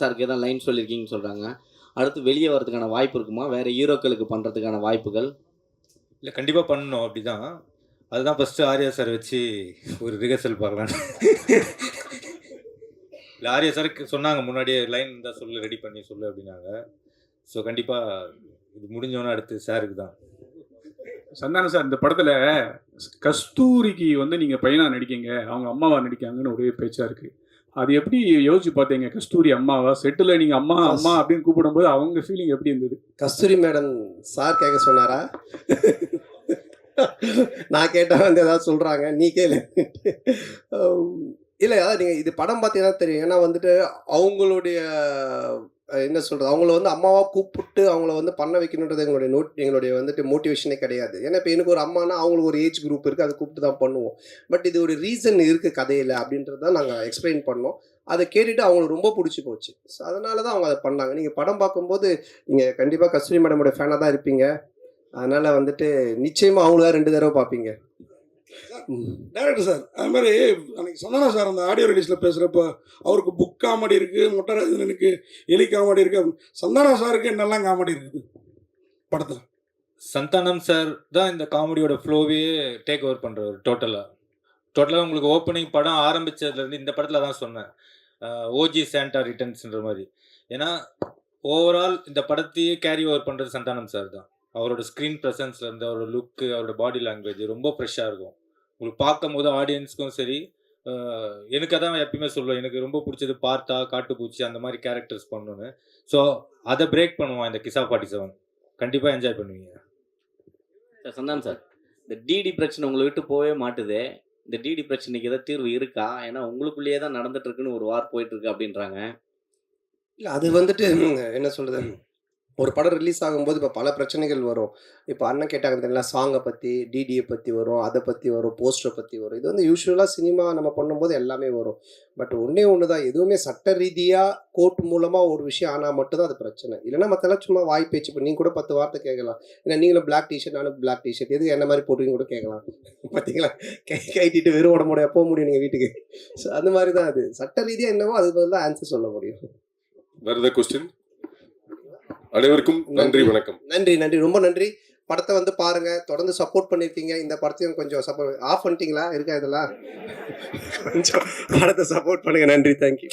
சாருக்கு ஏதாவது லைன் சொல்லியிருக்கீங்கன்னு சொல்கிறாங்க அடுத்து வெளியே வரதுக்கான வாய்ப்பு இருக்குமா? வேறு ஹீரோக்களுக்கு பண்ணுறதுக்கான வாய்ப்புகள்? இல்லை கண்டிப்பாக பண்ணணும் அப்படிதான். அதுதான் ஃபஸ்ட்டு ஆர்யா சார் வச்சு ஒரு ரிஹர்சல் பார்க்கலாம் இல்லை ஆர்யா சார் சொன்னாங்க முன்னாடியே லைன் இருந்தால் சொல்லு ரெடி பண்ணி சொல்லு அப்படின்னாங்க. ஸோ கண்டிப்பாக இது முடிஞ்சோன்னே அடுத்து சாருக்கு தான். சந்தானம் சார் இந்த படத்துல கஸ்தூரிக்கு வந்து நீங்க பையனா நடிக்கீங்க அவங்க அம்மாவா நடிக்காங்கன்னு ஒரே பேச்சா இருக்கு. அது எப்படி யோசிச்சு பார்த்தீங்க? கஸ்தூரி அம்மாவா? செட்டில் நீங்க அம்மா அம்மா அப்படின்னு கூப்பிடும்போது அவங்க ஃபீலிங் எப்படி இருந்தது? கஸ்தூரி மேடம் சார் கேட்க சொன்னாரா? நான் கேட்டா வந்து ஏதாவது சொல்றாங்க? நீ கேளு. இல்லை அதான் நீங்கள் இது படம் பார்த்தீங்கன்னா தெரியும். ஏன்னா வந்துட்டு அவங்களுடைய என்ன சொல்கிறது அவங்கள வந்து அம்மாவாக கூப்பிட்டு அவங்கள வந்து பண்ண வைக்கணுன்றது எங்களுடைய நோட் எங்களுடைய வந்துட்டு மோட்டிவேஷனே கிடையாது. ஏன்னா இப்போ எனக்கு ஒரு அம்மானா அவங்களுக்கு ஒரு ஏஜ் குரூப் இருக்குது அதை கூப்பிட்டு தான் பண்ணுவோம். பட் இது ஒரு ரீசன் இருக்குது கதையில் அப்படின்றது தான் நாங்கள் எக்ஸ்பிளைன் பண்ணோம். அதை கேட்டுட்டு அவங்களுக்கு ரொம்ப பிடிச்சி போச்சு. ஸோ அதனால தான் அவங்க அதை பண்ணாங்க. நீங்கள் படம் பார்க்கும்போது நீங்கள் கண்டிப்பாக கஸ்தூரி மேடமோட ஃபேனாக தான் இருப்பீங்க. அதனால் வந்துட்டு நிச்சயமாக அவங்களா ரெண்டு தடவை பார்ப்பீங்க. டேரக்டர் சார் அது மாதிரி அன்னைக்கு சொன்னா சார் அந்த ஆடியோ ரிலீஸில் பேசுகிறப்ப அவருக்கு புக் காமெடி இருக்குது முட்டராஜனுக்கு எலி காமெடி இருக்குது சந்தானா சாருக்கு என்னெல்லாம் காமெடி இருக்குது? படத்தில். சந்தானம் சார் தான் இந்த காமெடியோட ஃப்ளோவே டேக் ஓவர் பண்ணுறாரு டோட்டலாக டோட்டலாக உங்களுக்கு ஓப்பனிங் படம் ஆரம்பித்ததுலேருந்து இந்த படத்தில் தான் சொன்னேன். ஓஜி சாண்டா ரிட்டர்ன்ஸ்ன்ற மாதிரி. ஏன்னா ஓவரால் இந்த படத்தையே கேரி ஓவர் பண்ணுறது சந்தானம் சார் தான். அவரோட ஸ்க்ரீன் ப்ரெசன்ஸ்லேருந்து அவரோட லுக்கு அவரோட பாடி லாங்குவேஜ் ரொம்ப ஃப்ரெஷ்ஷாக இருக்கும். உங்களுக்கு பார்க்கும் போது ஆடியன்ஸ்க்கும் சரி எனக்கு அதான் எப்பயுமே சொல்லுவேன் எனக்கு ரொம்ப பிடிச்சது பார்த்தா காட்டுப்பூச்சி அந்த மாதிரி கேரக்டர்ஸ் பண்ணணுன்னு ஸோ அதை பிரேக் பண்ணுவான் இந்த கிசா ஃபார்ட்டி செவன் கண்டிப்பாக என்ஜாய் பண்ணுவீங்க. சார் சந்தானம் சார் இந்த டிடி பிரச்சனை உங்களை விட்டு போகவே மாட்டுதே. இந்த டிடி பிரச்சனைக்கு ஏதாவது தீர்வு இருக்கா? ஏன்னா உங்களுக்குள்ளேயே தான் நடந்துட்டு இருக்குன்னு ஒரு வார் போயிட்டு இருக்கு அப்படின்றாங்க. இல்லை அது வந்துட்டு என்ன சொல்கிறது ஒரு படம் ரிலீஸ் ஆகும்போது இப்போ பல பிரச்சனைகள் வரும். இப்போ அண்ணன் கேட்டாங்க தெரியல சாங்கை பற்றி டிடியை பற்றி வரும் அதை பற்றி வரும் போஸ்டரை பற்றி வரும். இது வந்து யூஸ்வலாக சினிமா நம்ம பண்ணும்போது எல்லாமே வரும். பட் ஒன்றே ஒன்று தான் எதுவுமே சட்ட ரீதியாக கோர்ட் மூலமாக ஒரு விஷயம் ஆனால் மட்டும்தான் அது பிரச்சனை. இல்லைன்னா மற்றெல்லாம் சும்மா வாய் பேச்சு இப்போ நீங்கள் கூட பத்து வார்த்தை கேட்கலாம். ஏன்னா நீங்களும் பிளாக் டிஷர்ட் நானும் பிளாக் டிஷர்ட் எதுக்கு என்ன மாதிரி போட்டுக்கிங்க கூட கேட்கலாம். பார்த்தீங்களா கை கைட்டிட்டு வெறும் உடம்புடைய போக முடியும் நீங்கள் வீட்டுக்கு. ஸோ அந்த மாதிரி தான் அது. சட்ட ரீதியாக என்னவோ அது தான் ஆன்சர் சொல்ல முடியும். வேறு ஏதாவது கொஸ்டின் அனைவருக்கும் நன்றி. வணக்கம். நன்றி நன்றி. ரொம்ப நன்றி. படத்தை வந்து பாருங்க. தொடர்ந்து சப்போர்ட் பண்ணிருக்கீங்க. இந்த படத்தையும் கொஞ்சம் சப்போர்ட் ஆஃப் பண்ணிட்டீங்களா? இருக்கா இதெல்லாம்? கொஞ்சம் படத்தை சப்போர்ட் பண்ணுங்க. நன்றி. Thank you